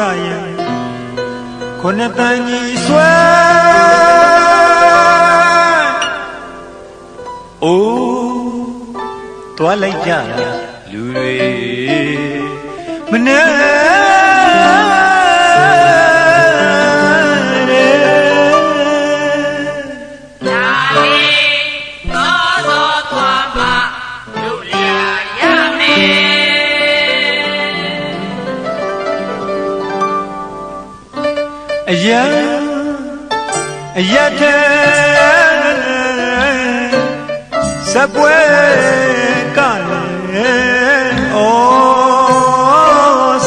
ကယံခொနတန်ကြီးဆွဲအိုးတွားလိုက်ကြလူတွေမနေ အယံအယက်တဲ့စပွဲကလည်းဩ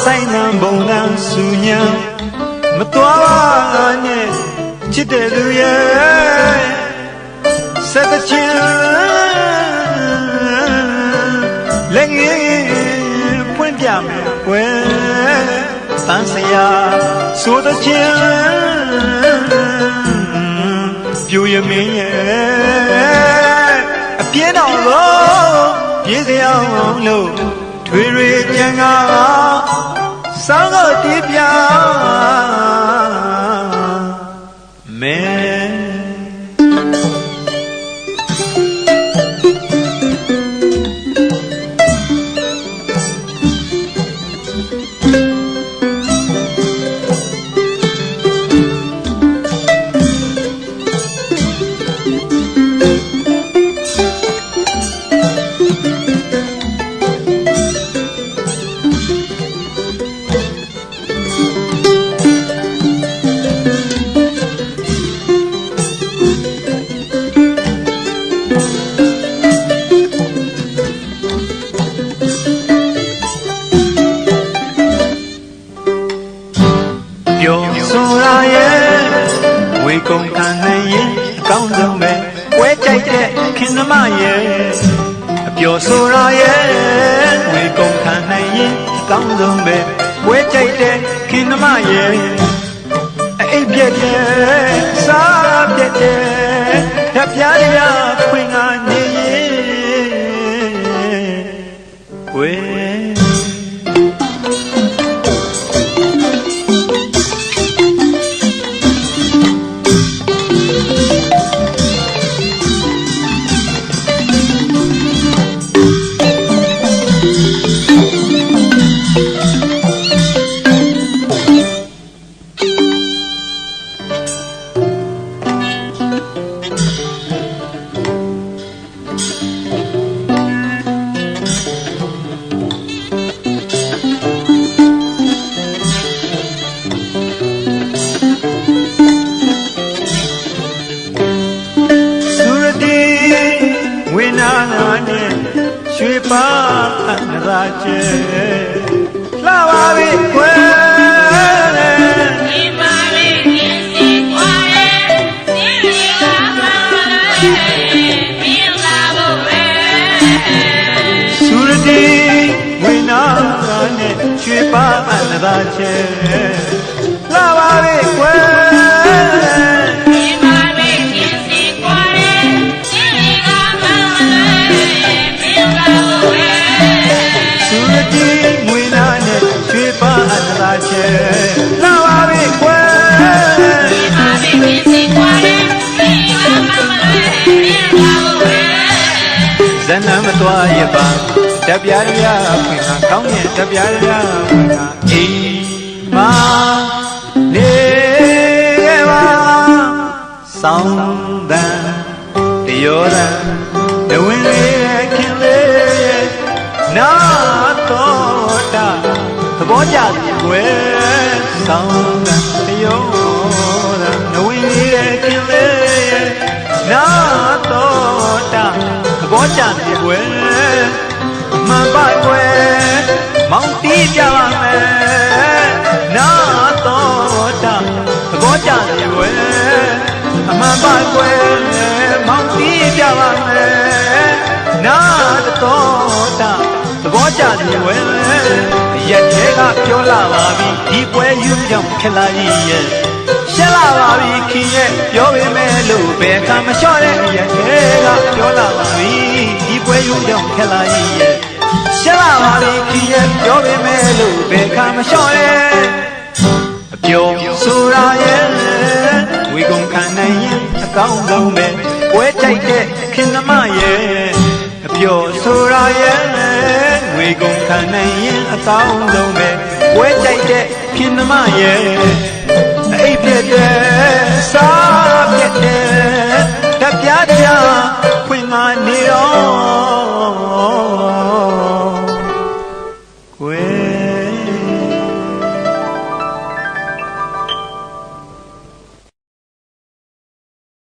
ဆိုင်နံဘုံကန်းဆူညံမတော်ပါနဲ့ချစ်တဲ့လူရဲ့ဆက်တချင် တန်စရာဆိုတဲ့ချင်ပြူရမင်းရဲ့အပြင်းတော်လို့ပြေးစရာအောင်လို့ထွေတွေပြန်ကစောင်းတော့တီးပြမဲ မားရဲ့အပျော်ဆိုတာရဲ့ဝေကုံခံနိုင်ရင်အကောင်းဆုံးပဲပွဲကြိုက်တဲ့ခင်သမားရဲ့အိပ်ပြက်တဲ့စားပြက်တဲ့ ရွှေပါအန္တရာကျဲလှပါပြီကွယ်ဒီမာလေးကင်းစီကွာရဲ့ဒီလိုပါပါမင်းလာဖို့ပဲသုရတိဝိနာနာနဲ့ရွှေပါအန္တရာကျဲ ဇဏမတော်ရပါတပြားရခွင်ကကောင်းရဲ့တပြားရခွင်ကအိမ်မာနေပါဆောင်းတန်တယောရန်တဝင်းလေးခင်လေးနာတော်တာသဘောကျသည်ကွယ်ဆောင်းတန်တယောရန်တဝင်းလေးခင်လေးနာတော်တာသဘောကျ နာတော်တာသဘောကျသည်ကွယ်ရက်သေးကပြောလာပါပြီဒီပွဲယူကြောင့်ခလာကြီးရဲ့ရှက်လာပါပြီခင်ရဲ့ပြောပေမဲ့လို့ဘယ်ကမလျှော့တဲ့ရက်သေးကပြောလာပါပြီဒီပွဲယူကြောင့်ခလာကြီးရဲ့ရှက်လာပါပြီခင်ရဲ့ပြောပေမဲ့လို့ဘယ်ကမလျှော့တဲ့အပြောဆိုတာရဲ့ဝေကုန်ခံနိုင်ရင်အကောင်းဆုံးပဲပွဲကြိုက်တဲ့ခင်သမားရဲ့အ ပြောဆိုတာရဲ့ဝေကုန်ခံနိုင်ရင်အကောင်းဆုံးပဲပွဲကြိုက်တဲ့ခင်သမားရဲ့အိပ်ပြည့်တဲ့စားပြည့်တဲ့တပြားပြားဖွင့်မနေတော့